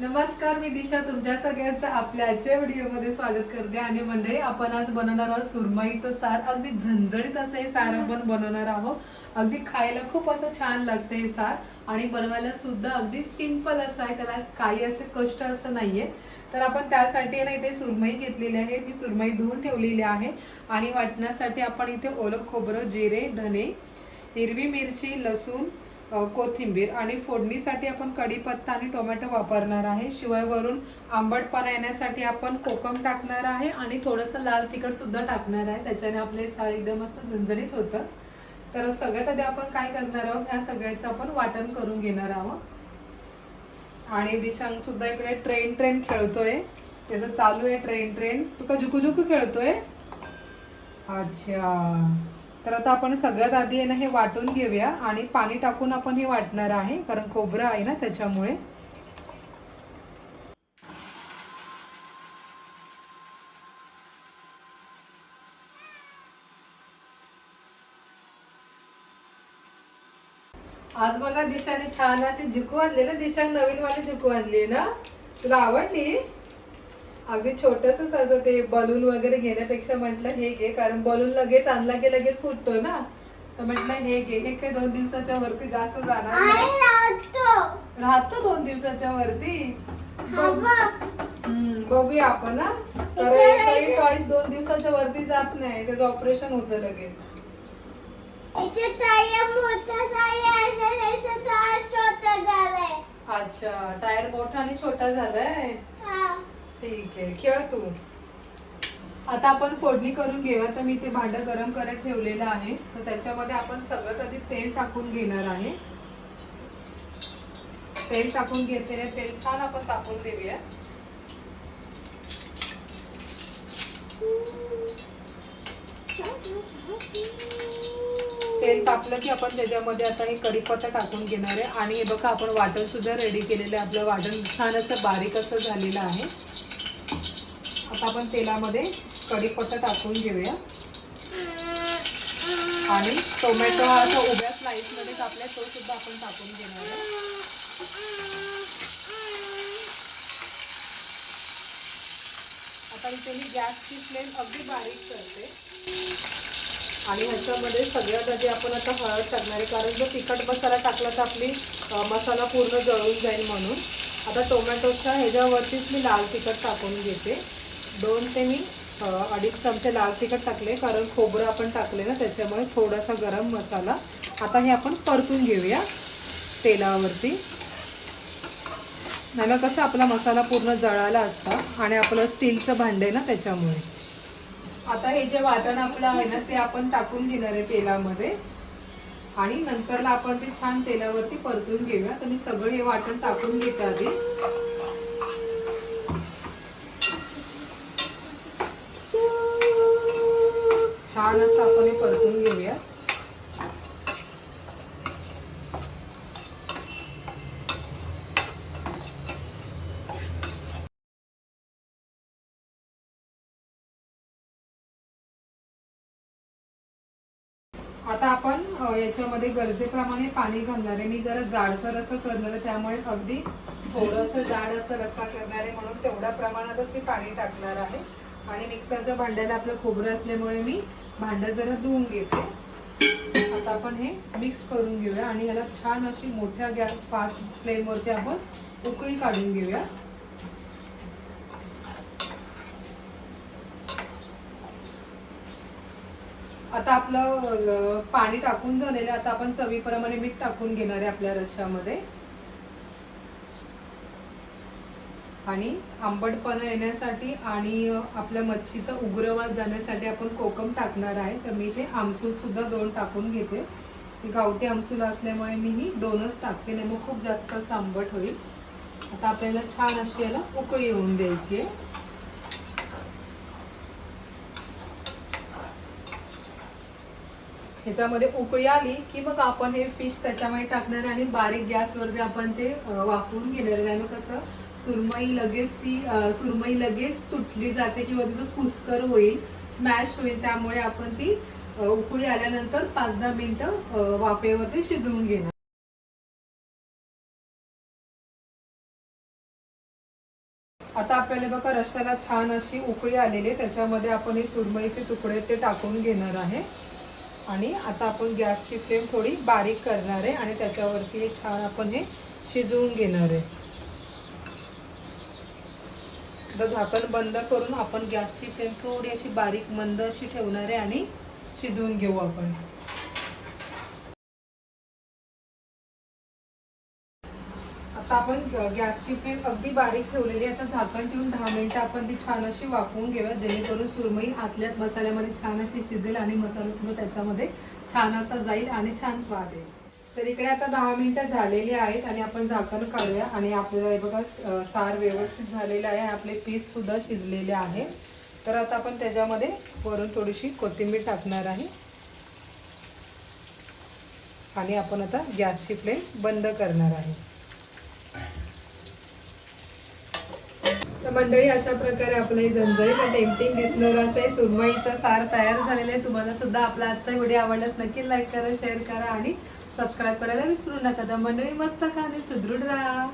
नमस्कार मी दिशा. तुमच्या सगळ्यांचं आपल्या आजच्या व्हिडिओमध्ये स्वागत करते. आणि मंडळी आपण आज बनवणार आहोत सुरमईचं सार. अगदी झणझणीत असं हे सार आपण बनवणार आहोत. अगदी खायला खूप असं छान लागतं हे सार. आणि बनवायला सुद्धा अगदी सिंपल असं आहे. त्याला काही असे कष्ट असं नाहीये. तर आपण त्यासाठी ना इथे सुरमई घेतलेली आहे. मी सुरमई धुवून ठेवलेली आहे. आणि वाटण्यासाठी आपण इथे ओलं खोबरं जिरे धने हिरवी मिरची लसूण कोथिंबीर आणि फोडणीसाठी आपण कढीपत्ता आणि टोमॅटो वापरणार आहे. शिवाय वरून आंबटपणा येण्यासाठी आपण कोकम टाकणार आहे आणि थोडंसं लाल तिखट सुद्धा टाकणार आहे. त्याच्याने आपले सार एकदम असं झणझणीत होतं. तर सगळ्यात आधी आपण काय करणार आहोत? ह्या सगळ्याचं आपण वाटण करून घेणार आहोत. आणि दिशांगसुद्धा इकडे ट्रेन ट्रेन खेळतोय. त्याचं चालू आहे ट्रेन ट्रेन. तुका झुकू झुकू खेळतोय? अच्छा. तर आता आपण सगळ्यात आधी आहे ना हे वाटून घेऊया आणि पाणी टाकून आपण हे वाटणार आहे कारण खोबरं आहे ना त्याच्यामुळे. आज बघा दिशाने छान अशी झुकू आणली ना दिशा नवीन वाली झुकू आणली ना. तुला आवडली? अगदी छोटस असं ते बलून वगैरे घेण्यापेक्षा म्हटलं हे घे कारण बलून लगेच आणला की लगेच फुटतो ना. तर म्हटलं हे घे हे काही दोन दिवसाच्या वरती जास्त जाणार नाही. राहतो. दोन दिवसाच्या वरती. बघूया आपण तर काही दोन दिवसाच्या वरती जात नाही. त्याचं ऑपरेशन होतं लगेच. अच्छा टायर मोठा आणि छोटा झालाय? ठीक आहे खेळ तू. आता आपण फोडणी करून घेऊया तर मी ते भांडं गरम करत ठेवलेलं आहे. तर त्याच्यामध्ये आपण सगळ्यात आधी तेल टाकून घेणार आहे. तेल टाकून घेतलेले तेल छान आपण तापून देऊया. तेल तापलं की आपण त्याच्यामध्ये आता हे कढीपत्ता टाकून घेणार आहे. आणि हे बघा आपण वाटण सुद्धा रेडी केलेलं आहे. आपलं वाटण छान असं बारीक असं झालेलं आहे. आता आपण तेलामध्ये कढीपत्ता टाकून घेऊया. आणि टोमॅटो हा असा उभ्या स्लाईसमध्ये मध्ये तो सुद्धा आपण टाकून घेणार आता इथे मी गॅसची फ्लेम अगदी बारीक करते. आणि ह्याच्यामध्ये सगळ्यात आधी आपण आता हळद टाकणार आहे कारण जर तिखट मसाला टाकला तर आपली मसाला पूर्ण जळून जाईल म्हणून. आता टोमॅटोच्या ह्याच्यावरतीच मी लाल तिखट टाकून घेते. दोन ते मी अडीच चमचे लाल तिखट टाकले कारण खोबरं आपण टाकले ना त्याच्यामुळे थोडासा गरम मसाला. आता हे आपण परतून घेऊया तेलावरती. नाही कसं आपला मसाला पूर्ण जळाला असता आणि आपलं स्टीलचं भांडं आहे ना त्याच्यामुळे. आता हे जे वाटण आपलं आहे ना ते आपण टाकून घेणार आहे तेलामध्ये. आणि नंतरला आपण ते छान तेलावरती परतून घेऊया. तर मी सगळं हे वाटण टाकून घेते आधी. छान असं आपण हे परतून घेऊया. आता आपण याच्यामध्ये गरजेप्रमाणे पाणी घालणार आहे. मी जरा जाडसर असं करणार आहे त्यामुळे अगदी थोडंसं जाड असं रस्सा करणार आहे म्हणून तेवढ्या प्रमाणातच मी पाणी टाकणार आहे. आणि मिक्सरच्या भांड्याला आपलं खोबरं असल्यामुळे मी भांडं जरा धुवून घेते. आता आपण हे मिक्स करून घेऊया आणि याला छान अशी मोठ्या गॅस फास्ट फ्लेमवरती आपण उकळी काढून घेऊया. आता आपलं पाणी टाकून झालेलं आता आपण चवीप्रमाणे मीठ टाकून घेणार आहे आपल्या रश्श्यामध्ये. आणि आंबटपणा येण्यासाठी आणि आपल्या मच्छीचा उग्रवास जाण्यासाठी आपण कोकम टाकणार आहे. तर मी इथे आमसूलसुद्धा दोन टाकून घेते. गावठी आमसूल असल्यामुळे मी ही दोनच टाकते. नाही मग खूप जास्त असं आंबट होईल. आता आपल्याला छान अशी याला उकळी येऊन द्यायची आहे. ह्याच्यामध्ये उकळी आली की मग आपण हे फिश त्याच्यामध्ये टाकणार आणि बारीक गॅसवरती आपण ते वापरून वाफवून घेणार. नाही मग कसं सुरमई लगेच ती सुरमई लगेच तुटली जाते किंवा तिथं कुस्कर होईल स्मॅश होईल त्यामुळे आपण ती उकळी आल्यानंतर पाच दहा मिनटं वाफेवरती शिजवून घेणार. आता आपल्याला बघा रश्याला छान अशी उकळी आलेली आहे. त्याच्यामध्ये आपण हे सुरमईचे तुकडे ते टाकून घेणार आहे. आणि आता आपण गॅसची फ्लेम थोडी बारीक करणार आहे आणि त्याच्यावरती हे छान आपण हे शिजवून घेणार आहे. आता झाकण बंद करून आपण गॅसची फ्लेम थोडी अशी बारीक मंद अशी ठेवणार आहे आणि शिजवून घेऊ आपण. आता आपण ग- गॅसची फ्लेम अगदी बारीक ठेवलेली आहे. आता झाकण ठेवून दहा मिनिटं आपण ती छान अशी वाफवून घेऊया जेणेकरून सुरमई आतल्यात मसाल्यामध्ये छान अशी शिजेल आणि मसाला सुद्धा त्याच्यामध्ये छान असा जाईल आणि छान स्वाद येईल. तर इकडे आता दहा मिनिटं झालेली आहेत आणि आपण झाकण काढूया आणि आपल्याला हे बघा सार व्यवस्थित झालेलं आहे. आपले पीस सुद्धा शिजलेले आहे. तर आता आपण त्याच्यामध्ये वरून थोडीशी कोथिंबीर टाकणार आहे. आणि आपण आता गॅसची फ्लेम बंद करणार आहे. तर मंडळी अशा प्रकारे आपलं हे झणझणीत टेम्पटिंग दिसणार असं. आहे सुरमईचं सार तयार झालेलं आहे. तुम्हाला सुद्धा आपला आजचा व्हिडिओ आवडल्यास नक्की लाईक करा शेअर करा आणि सबस्क्राईब करायला विसरू नका. तर मंडळी मस्त खाणे आणि सुदृढ राहा.